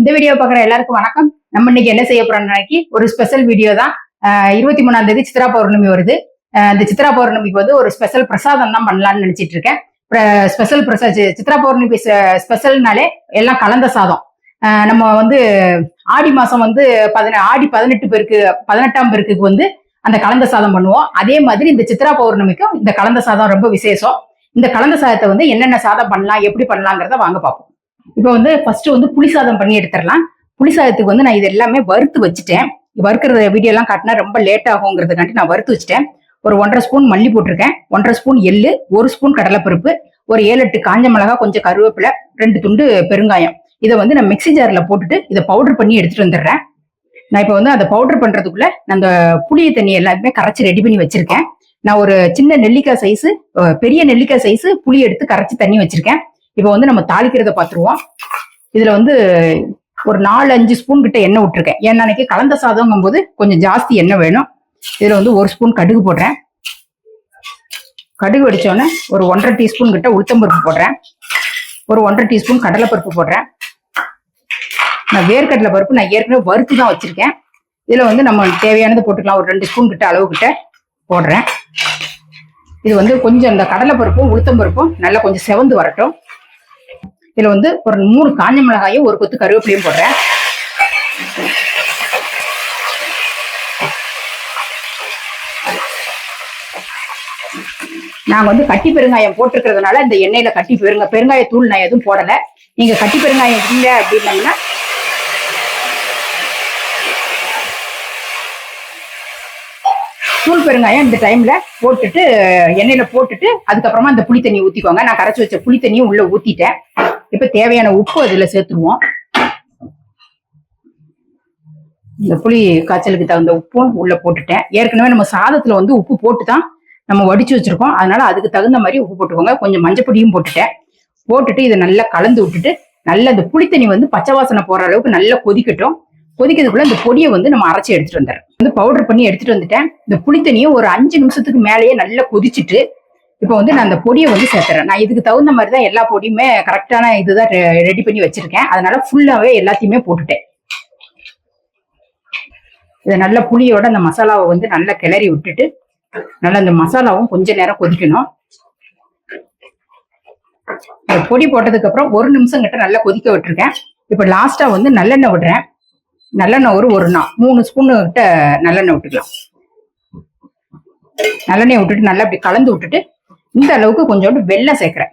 இந்த வீடியோ பார்க்குற எல்லாருக்கும் வணக்கம். நம்ம இன்னைக்கு என்ன செய்ய போறோம் நாளைக்கு ஒரு ஸ்பெஷல் வீடியோ தான். இருபத்தி மூணாம் தேதி சித்ரா பௌர்ணமி வருது. இந்த சித்ரா பௌர்ணமிக்கு வந்து ஒரு ஸ்பெஷல் பிரசாதம் தான் பண்ணலாம்னு நினைச்சிட்டு இருக்கேன். ஸ்பெஷல் பிரசா சித்ரா பௌர்ணமி ஸ்பெஷல்னாலே எல்லாம் கலந்த சாதம். நம்ம வந்து ஆடி மாசம் வந்து பதின ஆடி பதினெட்டு பேருக்கு பதினெட்டாம் பேருக்கு வந்து அந்த கலந்த சாதம் பண்ணுவோம். அதே மாதிரி இந்த சித்ரா பௌர்ணமிக்கும் இந்த கலந்த சாதம் ரொம்ப விசேஷம். இந்த கலந்த சாதத்தை வந்து என்னென்ன சாதம் பண்ணலாம் எப்படி பண்ணலாங்கிறத வாங்க பார்ப்போம். இப்போ வந்து ஃபர்ஸ்ட் வந்து புளிசாதம் பண்ணி எடுத்துடலாம். புளி சாதத்துக்கு வந்து நான் இது எல்லாமே வறுத்து வச்சுட்டேன். வறுக்கிற வீடியோ எல்லாம் காட்டினா ரொம்ப லேட் ஆகுங்கிறதுக்காண்டி நான் வறுத்து வச்சுட்டேன். ஒரு ஒன்றரை ஸ்பூன் மல்லி போட்டிருக்கேன். ஒன்றரை ஸ்பூன் எள்ளு ஒரு ஸ்பூன் கடலைப்பருப்பு ஒரு ஏழு எட்டு காஞ்ச மிளகா கொஞ்சம் கருவேப்பிலை ரெண்டு துண்டு பெருங்காயம். இதை வந்து நான் மிக்ஸி ஜாரில் போட்டுட்டு இதை பவுடர் பண்ணி எடுத்துட்டு வந்துடுறேன். நான் இப்போ வந்து அதை பவுடர் பண்ணுறதுக்குள்ள நான் அந்த புளிய தண்ணி எல்லாத்தையுமே கரைச்சி ரெடி பண்ணி வச்சிருக்கேன். நான் ஒரு சின்ன நெல்லிக்காய் சைஸ் பெரிய நெல்லிக்காய் சைஸ் புளி எடுத்து கரைச்சி தண்ணி வச்சிருக்கேன். இப்போ வந்து நம்ம தாளிக்கிறத பார்த்துருவோம் இதுல வந்து ஒரு நாலு அஞ்சு ஸ்பூன் கிட்ட எண்ணெய் விட்டுருக்கேன். ஏன்னா அன்னைக்கு கலந்த சாதம்ங்கும் போது கொஞ்சம் ஜாஸ்தி எண்ணெய் வேணும். இதுல வந்து ஒரு ஸ்பூன் கடுகு போடுறேன். கடுகு வெடிச்சோடனே ஒரு ஒன்றரை டீஸ்பூன் கிட்ட உளுத்தம்பருப்பு போடுறேன். ஒரு ஒன்றரை டீஸ்பூன் கடலைப்பருப்பு போடுறேன். நான் வேர்க்கடலை பருப்பு நான் ஏற்கனவே வறுத்து தான் வச்சிருக்கேன். இதுல வந்து நம்ம தேவையானது போட்டுக்கலாம். ஒரு ரெண்டு ஸ்பூன் கிட்ட அளவு கிட்ட போடுறேன். இது வந்து கொஞ்சம் இந்த கடலைப்பருப்பும் உளுத்தம்பருப்பும் நல்லா கொஞ்சம் செவந்து வரட்டும். இதுல வந்து ஒரு மூணு காஞ்ச மிளகாயும் ஒரு கொத்து கருவேப்பிலையும் போடுறேன். நாங்க வந்து கட்டி பெருங்காயம் போட்டிருக்கிறதுனால இந்த எண்ணெயில கட்டி பெருங்க பெருங்காய தூள் நான் எதுவும் போடல. நீங்க கட்டி பெருங்காயம் இல்லை அப்படின்னம்னா தூள் பெருங்காயம் இந்த டைம்ல போட்டுட்டு எண்ணெயில போட்டுட்டு அதுக்கப்புறமா இந்த புளி தண்ணி ஊத்திக்கோங்க நான் கரைச்சி வச்ச புளி தண்ணியும் உள்ள ஊத்திட்டேன். இப்ப தேவையான உப்பு அதுல சேர்த்துருவோம். இந்த புளி காய்ச்சலுக்கு தகுந்த உப்பும் உள்ள போட்டுட்டேன். ஏற்கனவே நம்ம சாதத்துல வந்து உப்பு போட்டு தான் நம்ம வடிச்சு வச்சிருக்கோம். அதனால அதுக்கு தகுந்த மாதிரி உப்பு போட்டுக்கோங்க. கொஞ்சம் மஞ்சப்பொடியும் போட்டுட்டேன். போட்டுட்டு இதை நல்லா கலந்து விட்டுட்டு நல்லா அந்த புளித்தண்ணி வந்து பச்சை வாசனை போற அளவுக்கு நல்லா கொதிக்கட்டும். கொதிக்கிறதுக்குள்ள இந்த பொடியை வந்து நம்ம அரைச்சி எடுத்துட்டு வந்துடுறோம். வந்து பவுடர் பண்ணி எடுத்துட்டு வந்துட்டேன். இந்த புளித்தண்ணியை ஒரு அஞ்சு நிமிஷத்துக்கு மேலேயே நல்லா கொதிச்சுட்டு இப்போ வந்து நான் அந்த பொடியை வந்து சேர்த்துறேன். நான் இதுக்கு தகுந்த மாதிரி தான் எல்லா பொடியுமே கரெக்டான இதுதான் ரெடி பண்ணி வச்சிருக்கேன். அதனால ஃபுல்லாவே எல்லாத்தையுமே போட்டுட்டேன். இதை நல்ல புளியோட அந்த மசாலாவை வந்து நல்லா கிளறி விட்டுட்டு நல்லா அந்த மசாலாவும் கொஞ்ச நேரம் கொதிக்கணும். பொடி போட்டதுக்கு அப்புறம் ஒரு நிமிஷம் கிட்ட நல்லா கொதிக்க விட்டுருக்கேன். இப்போ லாஸ்டா வந்து நல்லெண்ணெய் விடுறேன். நல்லெண்ணெய் ஒரு ஒரு நாள் மூணு ஸ்பூன் கிட்ட நல்லெண்ணெய் விட்டுக்கலாம். நல்லெண்ணெய் விட்டுட்டு நல்லா அப்படி கலந்து விட்டுட்டு இந்த அளவுக்கு கொஞ்சோண்டு வெல்லம் சேர்க்குறேன்.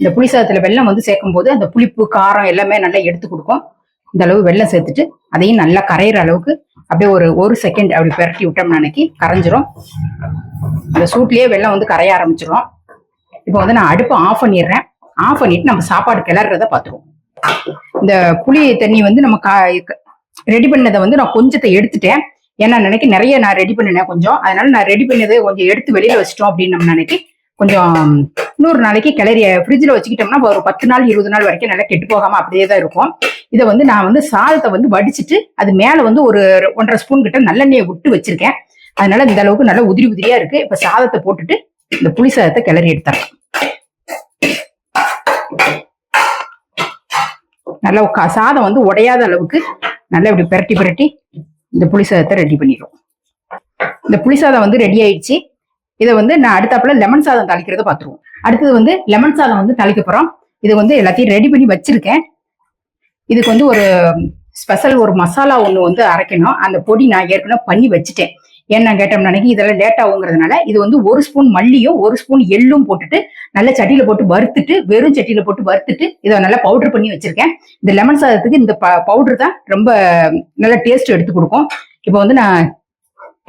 இந்த புளி சாதத்துல வெல்லம் வந்து சேர்க்கும் போது அந்த புளிப்பு காரம் எல்லாமே நல்லா எடுத்து கொடுக்கும். இந்த அளவு வெள்ளம் சேர்த்துட்டு அதையும் நல்லா கரையிற அளவுக்கு அப்படியே ஒரு ஒரு செகண்ட் அப்படி பெரட்டி விட்டோம்னா அன்னைக்கு கரைஞ்சிரும். அந்த சூட்லேயே வெல்லம் வந்து கரைய ஆரம்பிச்சிடும் இப்போ வந்து நான் அடுப்பை ஆஃப் பண்ணிடுறேன். ஆஃப் பண்ணிட்டு நம்ம சாப்பாடு கிளறத பார்த்துருவோம். இந்த புளி தண்ணி வந்து நம்ம கா ரெடி பண்ணதை வந்து நான் கொஞ்சத்தை எடுத்துட்டேன். ஏன்னா நினைக்க நிறைய நான் ரெடி பண்ணினேன் கொஞ்சம். அதனால நான் ரெடி பண்ணதை கொஞ்சம் எடுத்து வெளியில வச்சிட்டோம் அப்படின்னு நம்ம நினைக்கி கொஞ்சம் இன்னொரு நாளைக்கு கிளறிய ஃப்ரிட்ஜில் வச்சுக்கிட்டோம்னா ஒரு பத்து நாள் இருபது நாள் வரைக்கும் நல்லா கெட்டு போகாம அப்படியே தான் இருக்கும். இதை வந்து நான் வந்து சாதத்தை வந்து வடிச்சிட்டு அது மேல வந்து ஒரு ஒன்றரை ஸ்பூன் கிட்ட நல்லெண்ணெயை விட்டு வச்சிருக்கேன். அதனால இந்த அளவுக்கு நல்லா உதிரி உதிரியா இருக்கு. இப்ப சாதத்தை போட்டுட்டு இந்த புளி சாதத்தை கிளறி எடுத்துறேன். நல்லா சாதம் வந்து உடையாத அளவுக்கு நல்லா இப்படி பிரட்டி பிரட்டி இந்த புளி சாதத்தை ரெடி பண்ணிடுவோம் இந்த புளி சாதம் வந்து ரெடி ஆயிடுச்சு. இதை வந்து நான் அடுத்தாப்புல லெமன் சாதம் தாளிக்கிறத பார்த்துருவோம். அடுத்தது வந்து லெமன் சாதம் வந்து தாளிக்க போகிறோம் இது வந்து எல்லாத்தையும் ரெடி பண்ணி வச்சிருக்கேன். இதுக்கு வந்து ஒரு ஸ்பெஷல் ஒரு மசாலா ஒன்று வந்து அரைக்கணும். அந்த பொடி நான் ஏற்கனவே பண்ணி வச்சுட்டேன். என்ன கேட்டோம்னா இதெல்லாம் லேட் ஆகுங்கிறதுனால இது வந்து ஒரு ஸ்பூன் மல்லியும் ஒரு ஸ்பூன் எள்ளும் போட்டுட்டு நல்லா சட்டியில போட்டு வறுத்துட்டு வெறும் சட்டியில போட்டு வறுத்துட்டு இதை நல்லா பவுடர் பண்ணி வச்சிருக்கேன். இந்த லெமன் சாதத்துக்கு இந்த பவுடர் தான் ரொம்ப நல்ல டேஸ்ட் எடுத்து கொடுக்கும். இப்போ வந்து நான்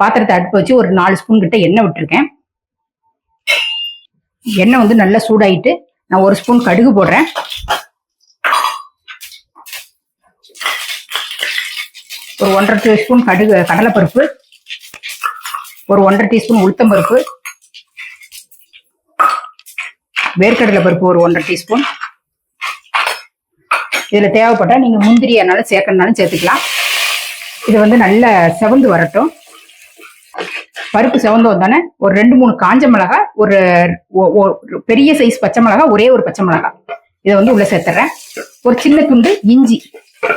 பாத்திரத்தை அடுப்பு வச்சு ஒரு நாலு ஸ்பூன் கிட்ட எண்ணெய் விட்டுருக்கேன். எண்ணெய் வந்து நல்லா சூடாயிட்டு நான் ஒரு ஸ்பூன் கடுகு போடுறேன். ஒரு ஒன்றரை ஸ்பூன் கடுகு கடலைப்பருப்பு ஒரு ஒன்றரை டீஸ்பூன் உளுத்தம் பருப்பு வேர்க்கடலை பருப்பு ஒரு ஒன்றரை டீஸ்பூன். இதில் தேவைப்பட்டா நீங்க முந்திரி என்னாலும் சேர்க்கணுனாலும் சேர்த்துக்கலாம். இது வந்து நல்ல செவந்து வரட்டும். பருப்பு செவந்து வந்தோடனே ஒரு ரெண்டு மூணு காஞ்ச மிளகா ஒரு ஒ- ஒ- பெரிய சைஸ் பச்சை மிளகா ஒரே ஒரு பச்சை மிளகா. இதை வந்து உள்ள சேர்த்துறேன். ஒரு சின்ன துண்டு இஞ்சி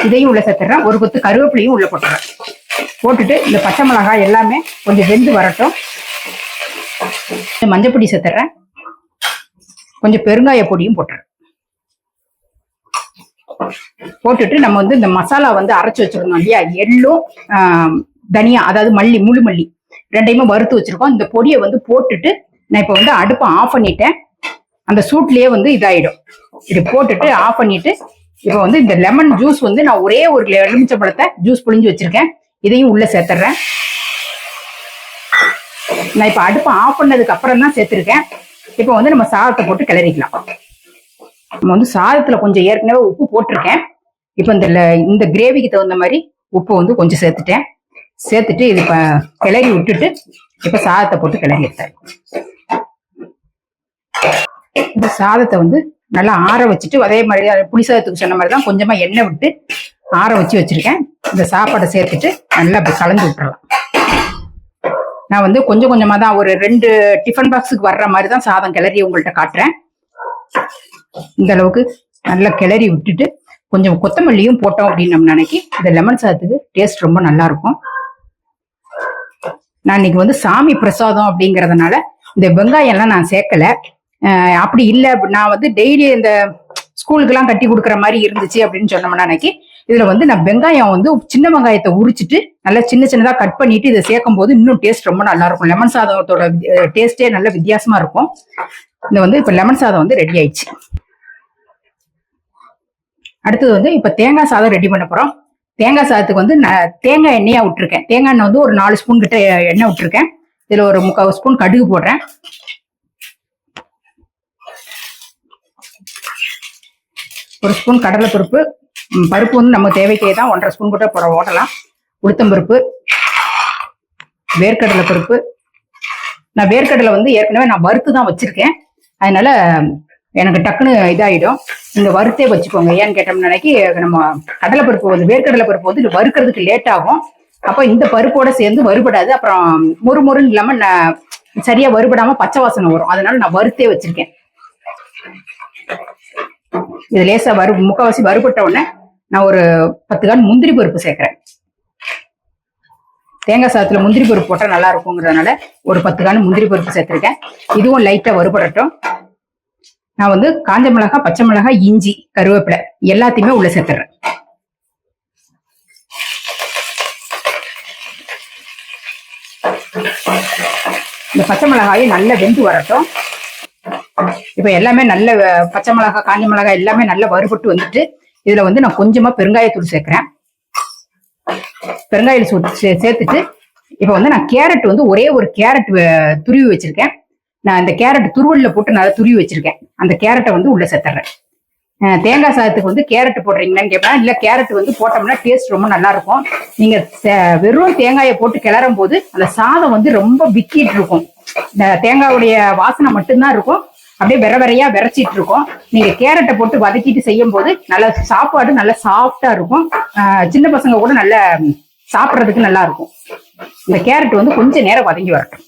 இதையும் உள்ள சேர்த்துறேன். ஒரு கொத்து கருவேப்பிலையும் உள்ள போட்டுறேன். போட்டுட்டு இந்த பச்சை மிளகாய் எல்லாமே கொஞ்சம் வெந்து வரட்டும். மஞ்சள் பொடி சேர்த்துறேன். கொஞ்சம் பெருங்காய பொடியும் போட்டுறேன். போட்டுட்டு நம்ம வந்து இந்த மசாலா வந்து அரைச்சு வச்சிருந்தோம் இல்லையா? எள்ளும் தனியா அதாவது மல்லி முழு மல்லி ரெண்டையுமே வறுத்து வச்சிருக்கோம். இந்த பொடியை வந்து போட்டுட்டு நான் இப்போ வந்து அடுப்பை ஆஃப் பண்ணிட்டேன். அந்த சூட்லயே வந்து இதாயிடும். இது போட்டுட்டு ஆஃப் பண்ணிட்டு இப்போ வந்து இந்த லெமன் ஜூஸ் வந்து நான் ஒரே ஒரு எலுமிச்சை பழத்தை ஜூஸ் புழிஞ்சு வச்சிருக்கேன். இதையும் உள்ள சேர்த்துறேன். நான் இப்போ அடுப்பை ஆஃப் பண்ணதுக்கு அப்புறம் தான் சேர்த்துருக்கேன். இப்போ வந்து நம்ம சாதத்தை போட்டு கிளறிக்கலாம். நம்ம வந்து சாதத்துல கொஞ்சம் ஏற்கனவே உப்பு போட்டிருக்கேன். இப்போ இந்த இந்த கிரேவிக்கு தகுந்த மாதிரி உப்பு வந்து கொஞ்சம் சேர்த்துட்டேன். சேர்த்துட்டு இது இப்போ கிளறி விட்டுட்டு இப்போ சாதத்தை போட்டு கிளறி எடுத்தாரு இந்த சாதத்தை வந்து நல்லா ஆற வச்சுட்டு அதே மாதிரி அது புளி சாதத்துக்கு சொன்ன மாதிரி தான் கொஞ்சமாக எண்ணெய் விட்டு ஆற வச்சு வச்சிருக்கேன். இந்த சாப்பாடை சேர்த்துட்டு நல்லா அப்படி கலந்து விட்டுறலாம். நான் வந்து கொஞ்சம் கொஞ்சமாக தான் ஒரு ரெண்டு டிஃபன் பாக்ஸுக்கு வர்ற மாதிரி தான் சாதம் கிளறி உங்கள்கிட்ட காட்டுறேன். இந்த அளவுக்கு நல்லா கிளறி விட்டுட்டு கொஞ்சம் கொத்தமல்லியும் போட்டோம் அப்படின்னு நம்ம நினைக்கி இந்த லெமன் சாதத்துக்கு டேஸ்ட் ரொம்ப நல்லா இருக்கும். நான் இன்னைக்கு வந்து சாமி பிரசாதம் அப்படிங்கிறதுனால இந்த வெங்காயம்லாம் நான் சேர்க்கல. அப்படி இல்லை. நான் வந்து டெய்லி இந்த ஸ்கூலுக்கெல்லாம் கட்டி கொடுக்குற மாதிரி இருந்துச்சு அப்படின்னு சொன்னோம்னா அன்னைக்கு இதுல வந்து நான் வெங்காயம் வந்து சின்ன வெங்காயத்தை உரிச்சிட்டு நல்லா சின்ன சின்னதா கட் பண்ணிட்டு இதை சேர்க்கும் போது இன்னும் டேஸ்ட் ரொம்ப நல்லா இருக்கும். லெமன் சாதத்தோட டேஸ்டே நல்ல வித்தியாசமா இருக்கும். இந்த வந்து இப்ப லெமன் சாதம் வந்து ரெடி ஆயிடுச்சு. அடுத்தது வந்து இப்ப தேங்காய் சாதம் ரெடி பண்ண போறோம். தேங்காய் சாதத்துக்கு வந்து நான் தேங்காய் எண்ணெயா விட்டுருக்கேன். தேங்காய் எண்ணெய் வந்து ஒரு நாலு ஸ்பூன் கிட்ட எண்ணெய் விட்டுருக்கேன். இதுல ஒரு முக்கால் ஸ்பூன் கடுகு போடுறேன். ஒரு ஸ்பூன் கடலைப்பருப்பு பருப்பு வந்து நம்ம தேவைக்கே தான் ஒன்றரை ஸ்பூன் கூட போட ஓட்டலாம் உளுத்தம் பருப்பு வேர்க்கடலை பருப்பு. நான் வேர்க்கடலை வந்து ஏற்கனவே நான் வறுத்து தான் வச்சிருக்கேன். அதனால எனக்கு டக்குன்னு இதாயிடும். இந்த வறுத்தே வச்சுக்கோங்க. ஏன்னு கேட்டோம்னா நம்ம கடலை பருப்பு வந்து வேர்க்கடலை பருப்பு வந்து வறுக்கிறதுக்கு லேட் ஆகும். அப்போ இந்த பருப்போட சேர்ந்து வறுபடாது. அப்புறம் முறுமுறுன்னு இல்லாமல் நான் சரியா வறுபடாமல் பச்சை வாசனை வரும். அதனால நான் வறுத்தே வச்சிருக்கேன். இது லேசா வறு முக்கால்வாசி வறுபட்ட உடனே நான் ஒரு பத்து கான் முந்திரி பருப்பு சேர்க்கிறேன். தேங்காய் சாதத்துல முந்திரி பருப்பு போட்டா நல்லா இருக்குங்கிறதுனால ஒரு பத்து கான் முந்திரி பருப்பு சேர்த்திருக்கேன். இதுவும் லைட்டா வறுபடட்டும். நான் வந்து காஞ்ச மிளகாய் பச்சை மிளகாய் இஞ்சி கருவேப்பிலை எல்லாத்தையுமே உள்ள சேர்த்துறேன் இந்த பச்சை மிளகாயும் நல்லா வெந்து வரட்டும். இப்ப எல்லாமே நல்ல பச்சை மிளகாய் காஞ்சி மிளகாய் எல்லாமே நல்லா வறுபட்டு வந்துட்டு இதுல வந்து நான் கொஞ்சமா பெருங்காயத்தூள் சேர்க்கிறேன். பெருங்காயில் சே- சேர்த்துட்டு இப்ப வந்து நான் கேரட் வந்து ஒரே ஒரு கேரட் துருவி வச்சிருக்கேன். நான் அந்த கேரட் துருவல்ல போட்டு நல்லா துருவி வச்சிருக்கேன். அந்த கேரட்டை வந்து உள்ள சேர்த்துறேன். தேங்காய் சாதத்துக்கு வந்து கேரட் போடுறீங்களான்னு கேட்பேன் இல்ல கேரட் வந்து போட்டோம்னா டேஸ்ட் ரொம்ப நல்லா இருக்கும் நீங்க வெறும் தேங்காயை போட்டு கிளறும் போது அந்த சாதம் வந்து ரொம்ப விக்கிட்டு இருக்கும். இந்த தேங்காவுடைய வாசனை மட்டும்தான் இருக்கும். அப்படியே வெற வெறையா விரைச்சிட்டு இருக்கும். நீங்க கேரட்டை போட்டு வதக்கிட்டு செய்யும் போது நல்ல சாப்பாடு நல்ல சாஃப்டா இருக்கும். ஆஹ் சின்ன பசங்க கூட நல்ல சாப்பிட்றதுக்கு நல்லா இருக்கும். இந்த கேரட் வந்து கொஞ்ச நேரம் வதங்கி வரட்டும்.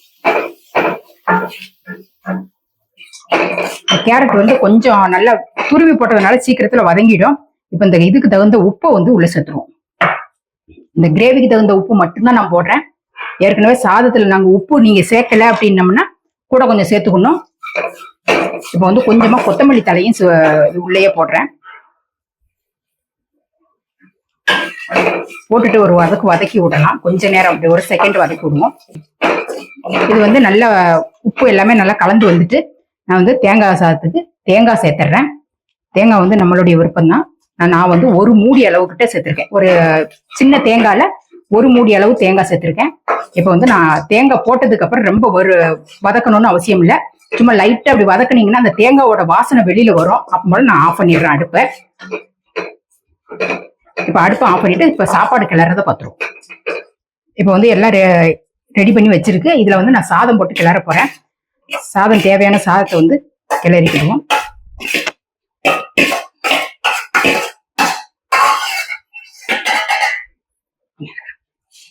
இந்த கேரட் வந்து கொஞ்சம் நல்லா துருவி போட்டதுனால சீக்கிரத்துல வதங்கிடும். இப்ப இந்த இதுக்கு தகுந்த உப்பை வந்து உள்ள சேர்த்துருவோம். இந்த கிரேவிக்கு தகுந்த உப்பு மட்டும்தான் நான் போடுறேன். ஏற்கனவே சாதத்துல நாங்க உப்பு நீங்க சேர்க்கல அப்படின்னம்னா கூட கொஞ்சம் சேர்த்துக்கணும். இப்போ வந்து கொஞ்சமா கொத்தமல்லி தலையும் சு- உள்ளேயே போடுறேன். போட்டுட்டு ஒரு வதக்கு வதக்கி விடலாம். கொஞ்ச நேரம் அப்படி ஒரு செகண்ட் வதக்கி விடுவோம். இது வந்து நல்ல உப்பு எல்லாமே நல்லா கலந்து வந்துட்டு நான் வந்து தேங்காய் சாதத்துக்கு தேங்காய் சேர்த்துறேன். தேங்காய் வந்து நம்மளுடைய விருப்பம் தான் நான் வந்து ஒரு மூடி அளவுக்கிட்ட சேர்த்துருக்கேன். ஒரு சின்ன தேங்காயில ஒரு மூடி அளவு தேங்காய் சேர்த்திருக்கேன். இப்போ வந்து நான் தேங்காய் போட்டதுக்கு அப்புறம் ரொம்ப ஒரு வதக்கணும்னு அவசியம் இல்லை. சும்மா லைட்டா அப்படி வதக்குனீங்கன்னா அந்த தேங்காயோட வாசனை வெளியில வரும். அப்போ முதல்ல நான் ஆஃப் பண்ணிடுறேன் அடுப்பை. இப்போ அடுப்பை ஆஃப் பண்ணிட்டு இப்போ சாப்பாடு கிளறத பார்த்துருவோம். இப்போ வந்து எல்லாம் ரெடி பண்ணி வச்சிருக்கு. இதுல வந்து நான் சாதம் போட்டு கிளற போறேன். சாதம் தேவையான சாதத்தை வந்து கிளறிக்கிடுவோம்.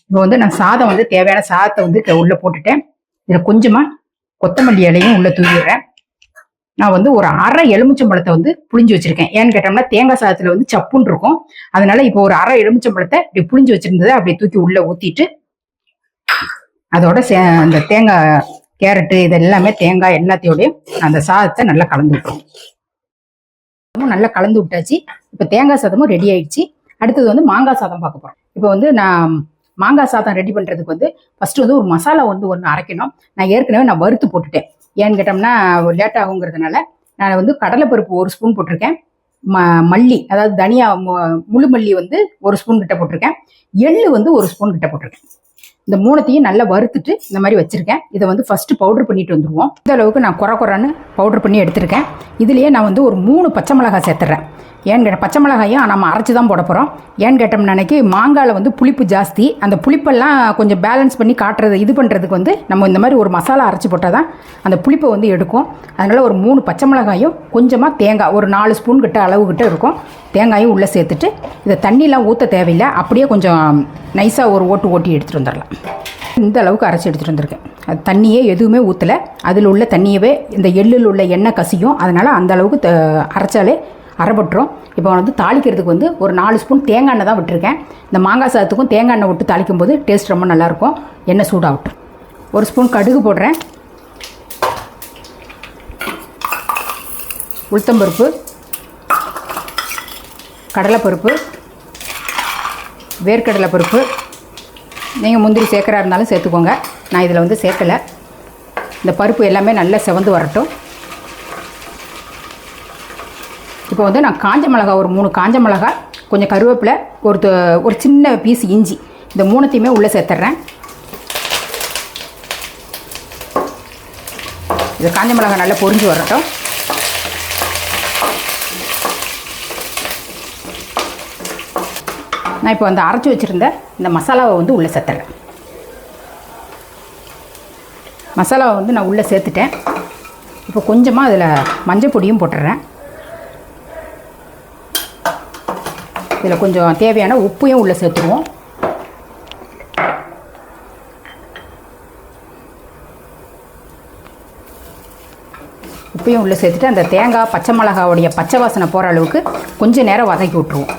இப்போ வந்து நான் சாதம் வந்து தேவையான சாதத்தை வந்து உள்ளே உள்ள போட்டுட்டேன். இதில் கொஞ்சமா கொத்தமல்லி இலையும் உள்ள தூவிடுறேன். நான் வந்து ஒரு அரை எலுமிச்சம்பழத்தை வந்து புளிஞ்சு வச்சிருக்கேன். ஏன்னு கேட்டோம்னா தேங்காய் சாதத்துல வந்து சப்புன்னு இருக்கும். அதனால இப்போ ஒரு அரை எலுமிச்சம்பழத்தை இப்படி புளிஞ்சு வச்சிருந்ததை அப்படியே தூக்கி உள்ள ஊத்திட்டு அதோட சே அந்த தேங்காய் கேரட்டு இது எல்லாமே தேங்காய் எல்லாத்தையோடையும் அந்த சாதத்தை நல்லா கலந்து விட்டுரும் நல்லா கலந்து விட்டாச்சு. இப்போ தேங்காய் சாதமும் ரெடி ஆயிடுச்சு. அடுத்தது வந்து மாங்காய் சாதம் பார்க்க போறோம். இப்போ வந்து நான் மாங்காய் சாதம் ரெடி பண்ணுறதுக்கு வந்து ஃபஸ்ட்டு வந்து ஒரு மசாலா வந்து ஒன்று அரைக்கணும். நான் ஏற்கனவே நான் வறுத்து போட்டுட்டேன். ஏன்னு கேட்டோம்னா லேட் ஆகுங்கிறதுனால நான் வந்து கடலைப்பருப்பு ஒரு ஸ்பூன் போட்டிருக்கேன். ம மல்லி அதாவது தனியா மு- முழு மல்லி வந்து ஒரு ஸ்பூன் கிட்ட போட்டிருக்கேன். எள்ளு வந்து ஒரு ஸ்பூன் கிட்ட போட்டிருக்கேன். இந்த மூணத்தையும் நல்லா வறுத்துட்டு இந்த மாதிரி வச்சுருக்கேன். இதை வந்து ஃபஸ்ட்டு பவுடர் பண்ணிட்டு வந்துருவோம். இந்த அளவுக்கு நான் குறை குறைன்னு பவுடர் பண்ணி எடுத்திருக்கேன். இதுலேயே நான் வந்து ஒரு மூணு பச்சை மிளகாய் சேர்த்துறேன். ஏன்னு கேட்ட பச்சை மிளகாயும் நம்ம அரைச்சி தான் போட போகிறோம் ஏன்னு கேட்டோம்னா அன்னைக்கு மாங்காயில் வந்து புளிப்பு ஜாஸ்தி. அந்த புளிப்பெல்லாம் கொஞ்சம் பேலன்ஸ் பண்ணி காட்டுறது இது பண்ணுறதுக்கு வந்து நம்ம இந்த மாதிரி ஒரு மசாலா அரைச்சி போட்டால் தான் அந்த புளிப்பை வந்து எடுக்கும். அதனால் ஒரு மூணு பச்சை மிளகாயும் கொஞ்சமாக தேங்காய் ஒரு நாலு ஸ்பூன் கிட்ட அளவு கிட்ட இருக்கும். தேங்காயும் உள்ளே சேர்த்துட்டு இதை தண்ணிலாம் ஊற்ற தேவையில்லை. அப்படியே கொஞ்சம் நைஸாக ஒரு ஓட்டு ஓட்டி எடுத்துகிட்டு வந்துடலாம் இந்த அளவுக்கு அரைச்சி எடுத்துகிட்டு வந்திருக்கேன். அது தண்ணியே எதுவுமே ஊற்றலை அதில் உள்ள தண்ணியவே இந்த எள்ளில் உள்ள எண்ணெய் கசியும். அதனால் அந்த அளவுக்கு த- அரைச்சாலே அரைப்பட்டுரும் இப்போ வந்து தாளிக்கிறதுக்கு வந்து ஒரு நாலு ஸ்பூன் தேங்காய் எண்ணெய் தான் விட்டுருக்கேன். இந்த மாங்காய் சாதத்துக்கும் தேங்காய் எண்ணெய் விட்டு தாளிக்கும் போது டேஸ்ட் ரொம்ப நல்லாயிருக்கும். எண்ணெய் சூடாகட்டும். ஒரு ஸ்பூன் கடுகு போடுறேன். உளுத்தம்பருப்பு கடலைப்பருப்பு. வேர்க்கடலை பருப்பு. நீங்கள் முந்திரி சேர்க்குறா இருந்தாலும் சேர்த்துக்கோங்க. நான் இதில் வந்து சேர்க்கலை. இந்த பருப்பு எல்லாமே நல்லா செவந்து வரட்டும். இப்போ வந்து நான் காஞ்ச மிளகா ஒரு மூணு காஞ்ச மிளகா கொஞ்சம் கருவேப்பிலை ஒரு ஒரு சின்ன பீஸ் இஞ்சி இந்த மூணுத்தையுமே உள்ளே சேர்த்துட்றேன். இது காஞ்ச மிளகா நல்லா பொறிஞ்சு வரட்டும். நான் இப்போ வந்து அரைச்சி வச்சுருந்த இந்த மசாலாவை வந்து உள்ளே சேர்த்துறேன் மசாலாவை வந்து நான் உள்ளே சேர்த்துட்டேன். இப்போ கொஞ்சமாக அதில் மஞ்சள் பொடியும் போட்டுடுறேன். இதில் கொஞ்சம் தேவையான உப்பையும் உள்ளே சேர்த்துருவோம். உப்பையும் உள்ளே சேர்த்துட்டு அந்த தேங்காய் பச்சை மிளகாவுடைய பச்சை வாசனை போகிற அளவுக்கு கொஞ்சம் நேரம் வதக்கி விட்ருவோம்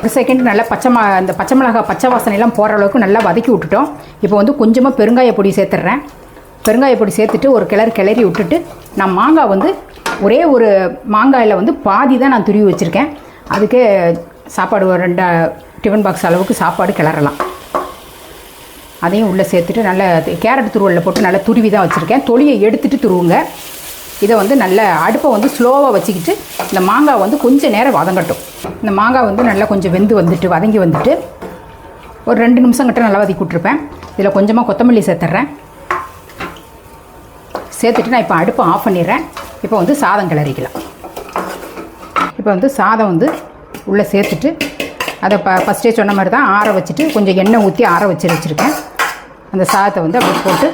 ஒரு செகண்ட் நல்லா பச்சை ம அந்த பச்சை மிளகாய் பச்சை வாசனைலாம் போகிற அளவுக்கு நல்லா வதக்கி விட்டுட்டோம். இப்போ வந்து கொஞ்சமாக பெருங்காய பொடி சேர்த்துட்றேன் பெருங்காய பொடி சேர்த்துட்டு ஒரு கிளறி கிளறி விட்டுட்டு நான் மாங்காய் வந்து ஒரே ஒரு மாங்காயில் வந்து பாதி தான் நான் துருவி வச்சுருக்கேன். அதுக்கே சாப்பாடு ஒரு ரெண்டு டிஃபன் பாக்ஸ் அளவுக்கு சாப்பாடு கிளறலாம். அதையும் உள்ளே சேர்த்துட்டு நல்ல கேரட் துருவலில் போட்டு நல்லா துருவி தான் வச்சுருக்கேன். தொலியை எடுத்துட்டு துருவுங்க. இதை வந்து நல்ல அடுப்பை வந்து ஸ்லோவாக வச்சுக்கிட்டு இந்த மாங்காய் வந்து கொஞ்சம் நேரம் வதங்கட்டும். இந்த மாங்காய் வந்து நல்லா கொஞ்சம் வெந்து வந்துட்டு வதங்கி வந்துட்டு ஒரு ரெண்டு நிமிஷம் கிட்ட நல்லா வதக்கி விட்ருப்பேன் இதில் கொஞ்சமாக கொத்தமல்லி சேர்த்துட்றேன். சேர்த்துட்டு நான் இப்போ அடுப்பை ஆஃப் பண்ணிடுறேன். இப்போ வந்து சாதம் கிளறிக்கலாம். இப்போ வந்து சாதம் வந்து உள்ளே சேர்த்துட்டு அதை ப ஃபஸ்ட்டே சொன்ன மாதிரி தான் ஆற வச்சுட்டு கொஞ்சம் எண்ணெய் ஊற்றி ஆற வச்சு வச்சுருக்கேன். அந்த சாதத்தை வந்து அப்படியே போட்டு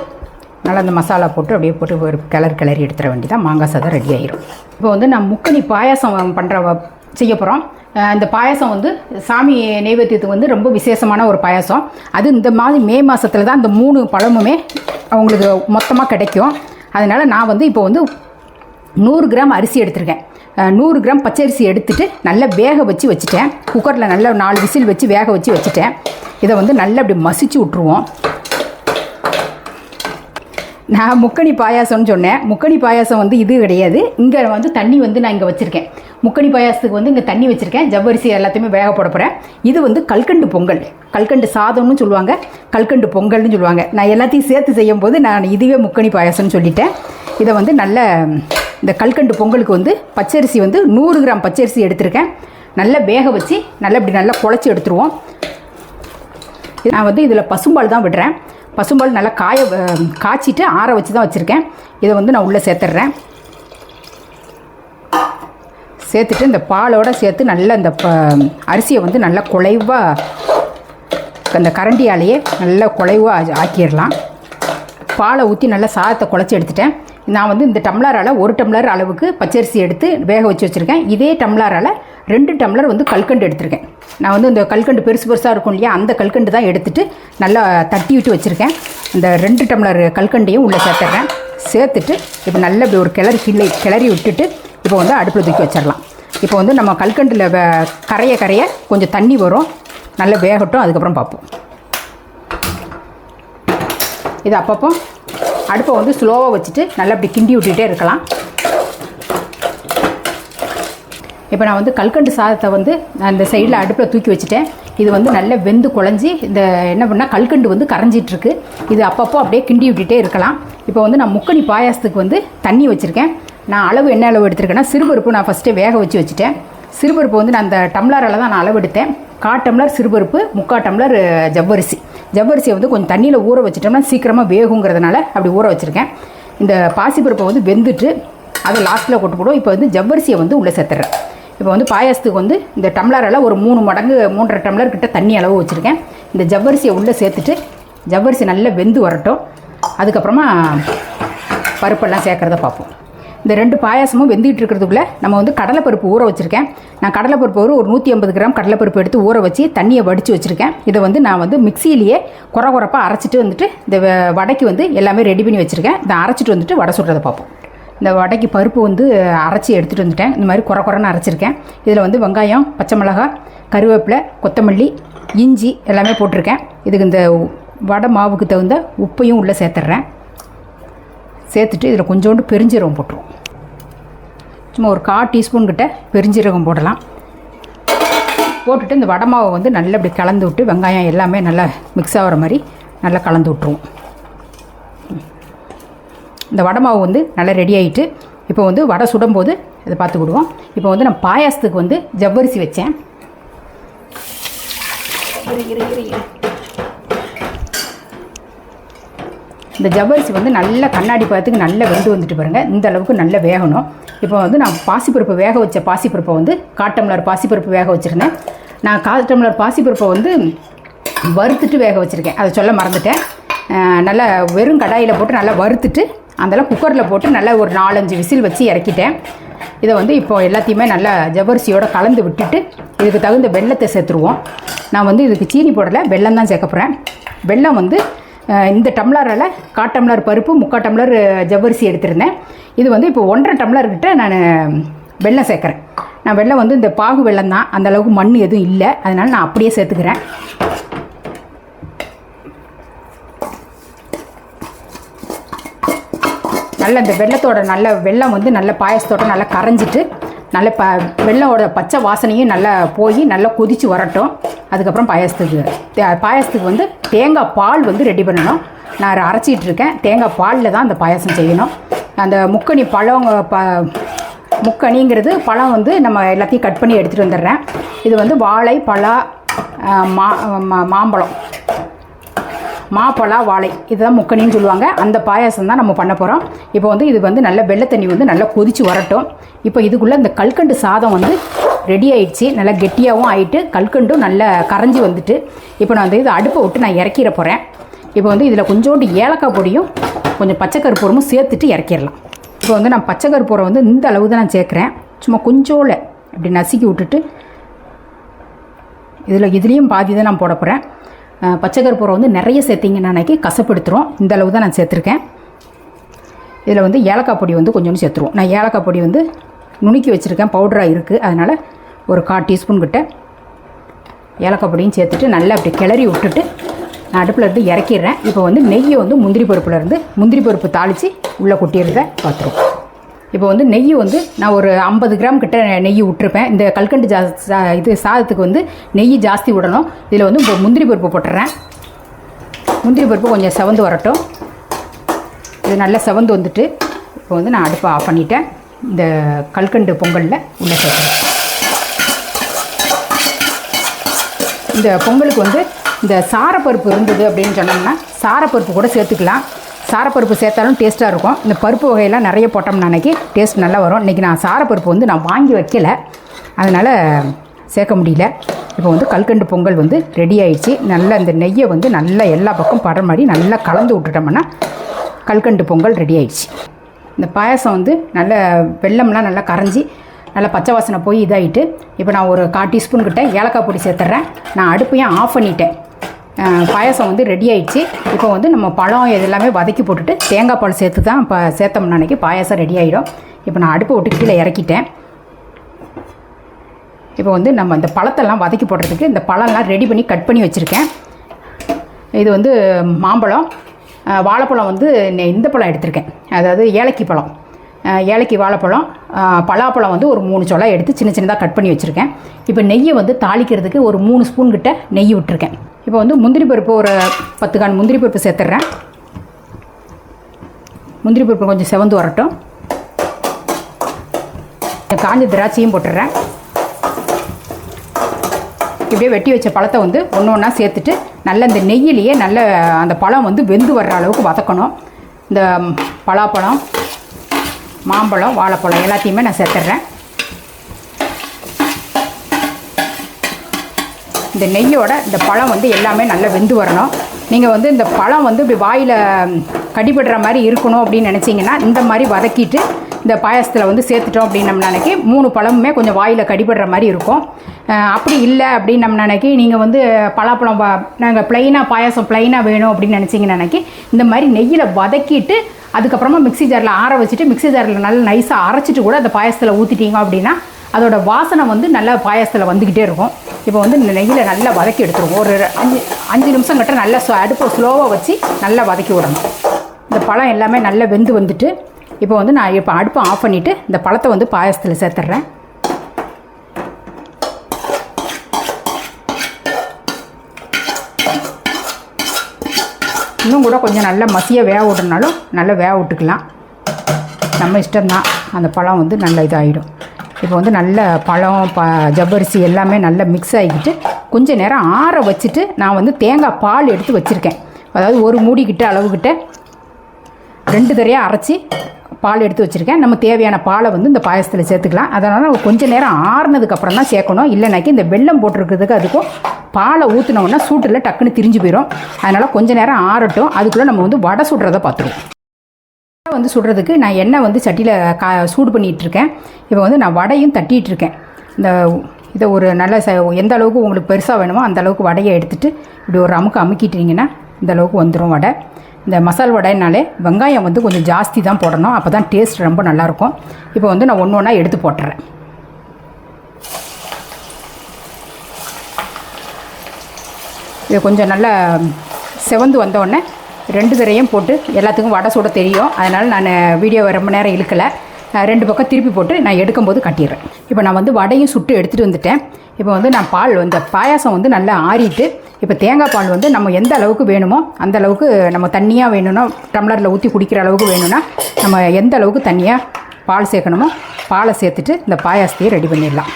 நல்லா அந்த மசாலா போட்டு அப்படியே போட்டு ஒரு கிளறு கிளறி எடுத்துட வேண்டியதான் மாங்காய் சாதம் ரெடி ஆயிரும். இப்போ வந்து நான் முக்கணி பாயாசம் பண்ணுற செய்ய போகிறோம் இந்த பாயாசம் வந்து சாமி நைவேத்தியத்துக்கு வந்து ரொம்ப விசேஷமான ஒரு பாயாசம். அது இந்த மாதிரி மே மாதத்தில் தான் இந்த மூணு பழமுமே அவங்களுக்கு மொத்தமாக கிடைக்கும். அதனால் நான் வந்து இப்போ வந்து நூறு கிராம் அரிசி எடுத்திருக்கேன். நூறு கிராம் பச்சரிசி எடுத்துகிட்டு நல்லா வேக வச்சு வச்சுட்டேன். குக்கரில் நல்லா நாலு விசில் வச்சு வேக வச்சு வச்சுட்டேன். இதை வந்து நல்லா அப்படி மசிச்சு விட்ருவோம் நான் முக்கணி பாயாசம்னு சொன்னேன். முக்கணி பாயாசம் வந்து இது கிடையாது. இங்கே வந்து தண்ணி வந்து நான் இங்கே வச்சுருக்கேன். முக்கணி பாயாசத்துக்கு வந்து இங்கே தண்ணி வச்சுருக்கேன். ஜவ்வரிசி எல்லாத்தையுமே வேக போட போகிறேன் இது வந்து கல்கண்டு பொங்கல். கல்கண்டு சாதம்னு சொல்லுவாங்க. கல்கண்டு பொங்கல்னு சொல்லுவாங்க. நான் எல்லாத்தையும் சேர்த்து செய்யும் போது நான் இதுவே முக்கணி பாயாசம்னு சொல்லிட்டேன். இதை வந்து நல்ல இந்த கல்கண்டு பொங்கலுக்கு வந்து பச்சரிசி வந்து நூறு கிராம் பச்சரிசி எடுத்திருக்கேன். நல்லா வேக வச்சு நல்லா இப்படி நல்லா குழச்சி எடுத்துருவோம். நான் வந்து இதில் பசும்பால் தான் விடுறேன். பசும்பால் நல்லா காய காய்ச்சிட்டு ஆற வச்சு தான் வச்சுருக்கேன். இதை வந்து நான் உள்ளே சேர்த்துட்றேன். சேர்த்துட்டு இந்த பாலோட சேர்த்து நல்லா இந்த ப அரிசியை வந்து நல்லா குலைவாக அந்த கரண்டியாலேயே நல்லா குலைவாக ஆக்கிடலாம். பாலை ஊற்றி நல்லா சாதத்தை குழச்சி எடுத்துட்டேன். நான் வந்து இந்த டம்ளரால் ஒரு டம்ளர் அளவுக்கு பச்சரிசி எடுத்து வேக வச்சு வச்சுருக்கேன். இதே டம்ளரால் ரெண்டு டம்ளர் வந்து கல்கண்டு எடுத்திருக்கேன். நான் வந்து இந்த கல்கண்டு பெருசு பெருசாக இருக்கும் இல்லையா அந்த கல்கண்டு தான் எடுத்துட்டு நல்லா தட்டி விட்டு வச்சுருக்கேன். இந்த ரெண்டு டம்ளர் கல்கண்டையும் உள்ளே சேர்த்துட்றேன் சேர்த்துட்டு இப்போ நல்ல இப்படி ஒரு கிளறி கிள்ளை கிளறி விட்டுட்டு இப்போ வந்து அடுப்பில் தூக்கி வச்சிடலாம். இப்போ வந்து நம்ம கல்கண்டில் கரைய கரைய கொஞ்சம் தண்ணி வரும். நல்லா வேகட்டும் அதுக்கப்புறம் பார்ப்போம். இது அப்பப்போ அடுப்பை வந்து ஸ்லோவாக வச்சுட்டு நல்லா அப்படி கிண்டி விட்டுகிட்டே இருக்கலாம். இப்போ நான் வந்து கல்கண்டு சாதத்தை வந்து நான் இந்த சைடில் அடுப்பில் தூக்கி வச்சுட்டேன். இது வந்து நல்லா வெந்து குழஞ்சி இந்த என்ன பண்ணால் கல்கண்டு வந்து கரைஞ்சிட்ருக்கு இது அப்பப்போ அப்படியே கிண்டி விட்டுகிட்டே இருக்கலாம். இப்போ வந்து நான் முக்கணி பாயாசத்துக்கு வந்து தண்ணி வச்சுருக்கேன். நான் அளவு என்ன அளவு எடுத்திருக்கேன்னா சிறுபருப்பு நான் ஃபஸ்ட்டே வேக வச்சு வச்சுட்டேன். சிறுபருப்பு வந்து நான் அந்த டம்ளரால் தான் நான் அளவு எடுத்தேன். கா டம்ளர் சிறுபருப்பு முக்கால் டம்ளர் ஜவ்வரிசி. ஜவ்வரிசியை வந்து கொஞ்சம் தண்ணியில் ஊற வச்சிட்டோம்னா சீக்கிரமாக வேகுங்கிறதுனால அப்படி ஊற வச்சுருக்கேன். இந்த பாசிப்பருப்பை வந்து வெந்துட்டு அதை லாஸ்ட்டில் கொட்டு போடுவோம். இப்போ வந்து ஜவ்வரிசியை வந்து உள்ளே சேர்த்துறேன். இப்போ வந்து பாயாசத்துக்கு வந்து இந்த டம்ளரெல்லாம் ஒரு மூணு மடங்கு மூன்றரை டம்ளர் கிட்ட தண்ணி அளவு வச்சுருக்கேன். இந்த ஜவ்வரிசியை உள்ளே சேர்த்துட்டு ஜவ்வரிசி நல்லா வெந்து வரட்டும். அதுக்கப்புறமா பருப்பெல்லாம் சேர்க்குறத பார்ப்போம். இந்த ரெண்டு பாயாசமும் வெந்துகிட்டு இருக்கிறதுக்குள்ளே நம்ம வந்து கடலைப்பருப்பு ஊற வச்சுருக்கேன். நான் கடலைப்பருப்பு ஒரு ஒரு நூற்றி ஐம்பது கிராம் கடலைப்பருப்பு எடுத்து ஊற வச்சு தண்ணியை வடித்து வச்சுருக்கேன். இதை வந்து நான் வந்து மிக்சியிலேயே குறை குறைப்பாக அரைச்சிட்டு வந்துட்டு இந்த வடைக்கு வந்து எல்லாமே ரெடி பண்ணி வச்சுருக்கேன். இதை அரைச்சிட்டு வந்துட்டு வடை சுடுறதை பார்ப்போம். இந்த வடைக்கு பருப்பு வந்து அரைச்சி எடுத்துகிட்டு வந்துட்டேன். இந்த மாதிரி குறை குறைன்னு அரைச்சிருக்கேன். இதில் வந்து வெங்காயம் பச்சை மிளகாய் கருவேப்பிலை கொத்தமல்லி இஞ்சி எல்லாமே போட்டிருக்கேன். இதுக்கு இந்த வடை மாவுக்கு தகுந்த உப்பையும் உள்ளே சேர்த்துட்றேன் சேர்த்துட்டு இதில் கொஞ்சோண்டு பெருஞ்சீரகம் போட்டுருவோம். சும்மா ஒரு கால் டீஸ்பூன் கிட்ட பெருஞ்சீரகம் போடலாம். போட்டுட்டு இந்த வடை மாவை வந்து நல்லா இப்படி கலந்து விட்டு வெங்காயம் எல்லாமே நல்லா மிக்ஸ் ஆகிற மாதிரி நல்லா கலந்து விட்ருவோம் இந்த வடை மாவு வந்து நல்லா ரெடி ஆகிட்டு இப்போ வந்து வடை சுடும்போது இதை பார்த்து விடுவோம். இப்போ வந்து நான் பாயாசத்துக்கு வந்து ஜவ்வரிசி வச்சேன். இரு, இரு, இரு, இரு. இந்த ஜவ்வரிசி வந்து நல்ல கண்ணாடி பதத்துக்கு நல்லா வெந்து வந்துட்டு பாருங்கள் இந்த அளவுக்கு நல்லா வேகணும். இப்போ வந்து நான் பாசிப்பருப்பு வேக வச்ச பாசிப்பருப்பை வந்து காட்டம்லர் பாசிப்பருப்பு வேக வச்சுருந்தேன். நான் காட்டம்லர் பாசிப்பருப்பை வந்து வறுத்துட்டு வேக வச்சுருக்கேன். அதை சொல்ல மறந்துட்டேன். நல்லா வெறும் கடாயில் போட்டு நல்லா வறுத்துட்டு அதெல்லாம் குக்கரில் போட்டு நல்லா ஒரு நாலஞ்சு விசில் வச்சு இறக்கிட்டேன். இதை வந்து இப்போ எல்லாத்தையுமே நல்லா ஜவ்வரிசியோடு கலந்து விட்டுட்டு இதுக்கு தகுந்த வெள்ளத்தை சேர்த்துருவோம். நான் வந்து இதுக்கு சீனி போடலை வெல்லம் தான் சேர்க்க போகிறேன் வெல்லம் வந்து இந்த டம்ளரால் காட்டம்ளர் பருப்பு முக்கால் டம்ளர் ஜவ்வரிசி எடுத்திருந்தேன். இது வந்து இப்போ ஒன்றரை டம்ளர்கிட்ட நான் வெல்லம் சேர்க்குறேன். நான் வெள்ளம் வந்து இந்த பாகு வெள்ளம் தான். அந்த அளவுக்கு மண் எதுவும் இல்லை. அதனால் நான் அப்படியே சேர்த்துக்கிறேன். நல்ல இந்த வெள்ளத்தோட நல்ல வெள்ளம் வந்து நல்ல பாயசத்தோட நல்லா கரைஞ்சிட்டு நல்ல ப வெள்ளோட பச்சை வாசனையும் நல்லா போய் நல்லா கொதித்து வரட்டும். அதுக்கப்புறம் பாயாசத்துக்கு. தே- பாயாசத்துக்கு வந்து தேங்காய் பால் வந்து ரெடி பண்ணணும். நான் அரைச்சிட்டு இருக்கேன் தேங்காய் பாலில் தான் அந்த பாயாசம் செய்யணும். அந்த முக்கணி பழம் ப முக்கணிங்கிறது பழம் வந்து நம்ம எல்லாத்தையும் கட் பண்ணி எடுத்துகிட்டு வந்துடுறேன். இது வந்து வாழை பலா மா மா- மாம்பழம். மாப்பழா வாழை. இதுதான் முக்கணின்னு சொல்லுவாங்க. அந்த பாயாசம் தான் நம்ம பண்ண போகிறோம் இப்போ வந்து இது வந்து நல்ல வெள்ளை தண்ணி வந்து நல்லா கொதிச்சு வரட்டும். இப்போ இதுக்குள்ளே இந்த கல்கண்டு சாதம் வந்து ரெடி ஆயிடுச்சு. நல்லா கெட்டியாகவும் ஆயிட்டு கல்கண்டும் நல்லா கரைஞ்சி வந்துட்டு இப்போ நான் வந்து இது அடுப்பை விட்டு நான் இறக்கிற போகிறேன் இப்போ வந்து இதில் கொஞ்சோண்டு ஏலக்காய் பொடியும் கொஞ்சம் பச்சை கருப்பூரமும் சேர்த்துட்டு இறக்கிடலாம். இப்போ வந்து நான் பச்சை வந்து இந்த அளவு தான் நான் சேர்க்குறேன். சும்மா கொஞ்சோல அப்படி நசுக்கி விட்டுட்டு இதில் இதுலேயும் பாதி தான் நான் போட போகிறேன் பச்சை கருப்பூரம் வந்து நிறைய சேர்த்திங்கன்னா அன்றைக்கி கசப்படுத்துரும் இந்த அளவு தான் நான் சேர்த்துருக்கேன். இதில் வந்து ஏலக்காய் பொடி வந்து கொஞ்சோண்டு சேர்த்துருவோம். நான் ஏலக்காய் பொடி வந்து நுணுக்கி வச்சுருக்கேன். பவுடராக இருக்குது அதனால் ஒரு கால் டீஸ்பூன் கிட்ட ஏலக்காய் பொடியும் சேர்த்துட்டு நல்லா அப்படி கிளறி விட்டுட்டு நான் அடுப்பில் இருந்து இறக்கிடுறேன். இப்போ வந்து நெய்யை வந்து முந்திரி பருப்புலேருந்து முந்திரி பருப்பு தாளித்து உள்ளே கொட்டிடுறத பார்த்துருவோம். இப்போ வந்து நெய் வந்து நான் ஒரு ஐம்பது கிராம் கிட்ட நெய் விட்டுருப்பேன். இந்த கல்கண்டு ஜா சா- இது சாதத்துக்கு வந்து நெய் ஜாஸ்தி விடணும். இதில் வந்து இப்போ முந்திரி பருப்பு போட்டுறேன். முந்திரி பருப்பு கொஞ்சம் செவந்து வரட்டும். இது நல்லா செவந்து வந்துட்டு இப்போ வந்து நான் அடுப்பை ஆஃப் பண்ணிட்டேன். இந்த கல்கண்டு பொங்கலில் உள்ளே சேர்க்குறேன் இந்த பொங்கலுக்கு வந்து இந்த சாரப்பருப்பு இருந்தது அப்படின்னு சொன்னோம்னா சாரப்பருப்பு கூட சேர்த்துக்கலாம். சாரப்பருப்பு சேர்த்தாலும் டேஸ்ட்டாக இருக்கும். இந்த பருப்பு வகையெல்லாம் நிறைய போட்டோம்னா அன்றைக்கி டேஸ்ட் நல்லா வரும். இன்றைக்கி நான் சாரப்பருப்பு வந்து நான் வாங்கி வைக்கல. அதனால் சேர்க்க முடியல. இப்போ வந்து கல்கண்டு பொங்கல் வந்து ரெடி ஆயிடுச்சு. நல்லா இந்த நெய்யை வந்து நல்லா எல்லா பக்கம் படுற மாதிரி நல்லா கலந்து விட்டுட்டோம்னா கல்கண்டு பொங்கல் ரெடி ஆயிடுச்சு. இந்த பாயாசம் வந்து நல்ல வெள்ளம்லாம் நல்லா கரைஞ்சி நல்லா பச்சை வாசனை போய் இதாகிட்டு இப்போ நான் ஒரு கால் டீஸ்பூன் கிட்ட ஏலக்காய் பொடி சேர்த்துட்றேன் நான் அடுப்பையும் ஆஃப் பண்ணிட்டேன். பாயாசம் வந்து ரெடி ஆயிடுச்சு. இப்போ வந்து நம்ம பழம் எல்லாமே வதக்கி போட்டுட்டு தேங்காய் பால் சேர்த்து தான் இப்போ சேர்த்தோம்னா அன்னைக்கு பாயாசம் ரெடி ஆகிடும் இப்போ நான் அடுப்பை விட்டு கீழே இறக்கிட்டேன். இப்போ வந்து நம்ம இந்த பழத்தெல்லாம் வதக்கி போடுறதுக்கு இந்த பழம்லாம் ரெடி பண்ணி கட் பண்ணி வச்சுருக்கேன். இது வந்து மாம்பழம். வாழைப்பழம் வந்து இந்த பழம் எடுத்திருக்கேன். அதாவது ஏலக்கி பழம். ஏலக்கி வாழைப்பழம் பலாப்பழம் வந்து ஒரு மூணு சொலா எடுத்து சின்ன சின்னதாக கட் பண்ணி வச்சுருக்கேன். இப்போ நெய்யை வந்து தாளிக்கிறதுக்கு ஒரு மூணு ஸ்பூன் கிட்ட நெய் விட்டுருக்கேன். இப்போ வந்து முந்திரி பருப்பு ஒரு பத்து கான் முந்திரி பருப்பு சேர்த்துட்றேன் முந்திரி பருப்பு கொஞ்சம் செவந்து வரட்டும். காஞ்ச திராட்சையும் போட்டுடுறேன் இப்படியே வெட்டி வச்ச பழத்தை வந்து ஒன்று ஒன்றா சேர்த்துட்டு நல்ல இந்த நெய்யிலேயே நல்ல அந்த பழம் வந்து வெந்து வர்ற அளவுக்கு வதக்கணும். இந்த பலாப்பழம் மாம்பழம் வாழைப்பழம் எல்லாத்தையுமே நான் சேர்த்துட்றேன் இந்த நெய்யோட இந்த பழம் வந்து எல்லாமே நல்லா வெந்து வரணும். நீங்கள் வந்து இந்த பழம் வந்து இப்படி வாயில் கடிபடுற மாதிரி இருக்கணும் அப்படின்னு நினச்சிங்கன்னா இந்த மாதிரி வதக்கிட்டு இந்த பாயாசத்தில் வந்து சேர்த்துட்டோம் அப்படின்னு நம்ம நினைக்கி மூணு பழமுமே கொஞ்சம் வாயில் கடிபடுற மாதிரி இருக்கும். அப்படி இல்லை அப்படின்னு நம்ம நினைக்கி நீங்கள் வந்து பலாப்பழம் நாங்கள் ப்ளைனாக பாயாசம் ப்ளைனாக வேணும் அப்படின்னு நினச்சிங்கன்னு நினைக்கி இந்த மாதிரி நெய்யில் வதக்கிட்டு அதுக்கப்புறமா மிக்ஸி ஜாரில் ஆற வச்சுட்டு மிக்ஸி ஜாரில் நல்லா நைஸாக அரைச்சிட்டு கூட அந்த பாயசத்தில் ஊற்றிட்டீங்க அப்படின்னா அதோட வாசனை வந்து நல்லா பாயாசத்தில் வந்துக்கிட்டே இருக்கும். இப்போ வந்து நெய்யில் நல்லா வதக்கி எடுத்துருவோம். ஒரு அஞ்சு அஞ்சு நிமிஷம் கிட்ட நல்லா ஸ்லோ- அடுப்பை ஸ்லோவாக வச்சு நல்லா வதக்கி விடணும். இந்த பழம் எல்லாமே நல்லா வெந்து வந்துட்டு இப்போ வந்து நான் இப்போ அடுப்பை ஆஃப் பண்ணிவிட்டு இந்த பழத்தை வந்து பாயாசத்தில் சேர்த்துட்றேன் இன்னும் கூட கொஞ்சம் நல்லா மசியாக வேக விட்றனாலும் நல்லா வேக விட்டுக்கலாம். நம்ம இஷ்டம்தான். அந்த பழம் வந்து நல்ல இதாகிடும் இப்போ வந்து நல்ல பழம் ப ஜவ்வரிசி எல்லாமே நல்லா மிக்ஸ் ஆகிக்கிட்டு கொஞ்ச நேரம் ஆற வச்சுட்டு நான் வந்து தேங்காய் பால் எடுத்து வச்சுருக்கேன். அதாவது ஒரு மூடிக்கிட்ட அளவுக்கிட்ட ரெண்டு தரையாக அரைச்சி பால் எடுத்து வச்சுருக்கேன். நம்ம தேவையான பாலை வந்து இந்த பாயசத்தில் சேர்த்துக்கலாம். அதனால் கொஞ்சம் நேரம் ஆறுனதுக்கப்புறம் தான் சேர்க்கணும். இல்லைனாக்கி இந்த வெல்லம் போட்டிருக்கிறதுக்கு அதுக்கும் பாலை ஊற்றினோன்னா சூட்டில் டக்குன்னு திரிஞ்சு போயிடும் அதனால் கொஞ்சம் நேரம் ஆறட்டும். அதுக்குள்ளே நம்ம வந்து வடை சுடுறதை பார்த்துருவோம். வந்து சுடுறதுக்கு நான் எண்ணெய் வந்து சட்டியில் கா சூடு பண்ணிகிட்டு இருக்கேன் இப்போ வந்து நான் வடையும் தட்டிகிட்ருக்கேன் இந்த இதை ஒரு நல்ல ச எந்த அளவுக்கு உங்களுக்கு பெருசாக வேணுமோ அந்த அளவுக்கு வடையை எடுத்துகிட்டு இப்படி ஒரு அமுக்கு அமுக்கிட்டீங்கன்னா இந்த அளவுக்கு வந்துடும் வடை. இந்த மசால் வடைனாலே வெங்காயம் வந்து கொஞ்சம் ஜாஸ்தி தான் போடணும். அப்போ தான் டேஸ்ட் ரொம்ப நல்லாயிருக்கும். இப்போ வந்து நான் ஒன்று ஒன்றா எடுத்து போட்டுறேன். இது கொஞ்சம் நல்லா செவந்து வந்தோடனே ரெண்டு தரையும் போட்டு எல்லாத்துக்கும் வடை சுட தெரியும். அதனால் நான் வீடியோவை ரொம்ப நேரம் இழுக்கலை. ரெண்டு பக்கம் திருப்பி போட்டு நான் எடுக்கும்போது கட்டிடுறேன். இப்போ நான் வந்து வடையும் சுட்டு எடுத்துகிட்டு வந்துட்டேன். இப்போ வந்து நான் பால் இந்த பாயாசம் வந்து நல்லா ஆறிட்டு இப்போ தேங்காய் பால் வந்து நம்ம எந்த அளவுக்கு வேணுமோ அந்த அளவுக்கு நம்ம தண்ணியாக வேணும்னா டம்ளரில் ஊற்றி குடிக்கிற அளவுக்கு வேணும்னா நம்ம எந்த அளவுக்கு தண்ணியாக பால் சேர்க்கணுமோ பாலை சேர்த்துட்டு இந்த பாயாசத்தையே ரெடி பண்ணிடலாம்.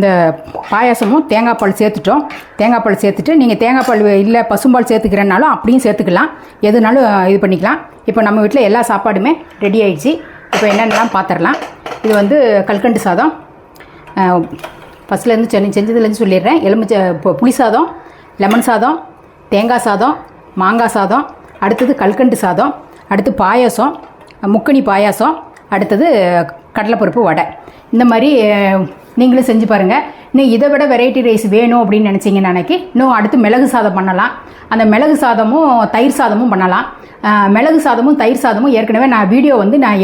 இந்த பாயாசமும் தேங்காய் பால் சேர்த்துட்டோம். தேங்காய் பால் சேர்த்துட்டு நீங்கள் தேங்காய் பால் இல்லை பசும்பால் சேர்த்துக்கிறேன்னாலும் அப்படியும் சேர்த்துக்கலாம். எதுனாலும் இது பண்ணிக்கலாம். இப்போ நம்ம வீட்டில் எல்லா சாப்பாடுமே ரெடி ஆயிடுச்சு. இப்போ என்னென்னலாம் பார்த்துடலாம் இது வந்து கல்கண்டு சாதம். ஃபஸ்ட்லேருந்து செஞ்சு செஞ்சதுலேருந்து சொல்லிடுறேன். எலுமிச்சை புளி சாதம் லெமன் சாதம் தேங்காய் சாதம் மாங்காய் சாதம் அடுத்தது கல்கண்டு சாதம் அடுத்து பாயாசம் முக்கணி பாயாசம் அடுத்தது கடலைப்பருப்பு வடை. இந்த மாதிரி நீங்களும் செஞ்சு பாருங்கள் இன்னும் இதை விட வெரைட்டி ரைஸ் வேணும் அப்படின்னு நினச்சிங்கன்னா அன்னைக்கு இன்னும் அடுத்து மிளகு சாதம் பண்ணலாம். அந்த மிளகு சாதமும் தயிர் சாதமும் பண்ணலாம். மிளகு சாதமும் தயிர் சாதமும் ஏற்கனவே நான் வீடியோ வந்து நான்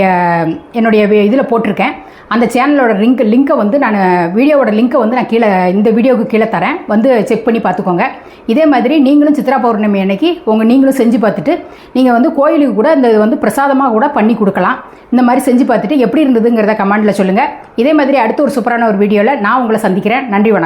என்னுடைய இதில் போட்டிருக்கேன். அந்த சேனலோட லிங்க் லிங்க்கை வந்து நான் வீடியோவோட லிங்க்கை வந்து நான் கீழே இந்த வீடியோவுக்கு கீழே தரேன். வந்து செக் பண்ணி பார்த்துக்கோங்க. இதே மாதிரி நீங்களும் சித்ரா பௌர்ணமி அன்னைக்கு உங்கள் நீங்களும் செஞ்சு பார்த்துட்டு நீங்கள் வந்து கோயிலுக்கு கூட இந்த இது வந்து பிரசாதமாக கூட பண்ணி கொடுக்கலாம். இந்த மாதிரி செஞ்சு பார்த்துட்டு எப்படி இருந்ததுங்கிறத கமெண்டில் சொல்லுங்கள் இதே மாதிரி அடுத்த ஒரு சூப்பரான ஒரு வீடியோவில் நான் உங்களை சந்திக்கிறேன். நன்றி வணக்கம்.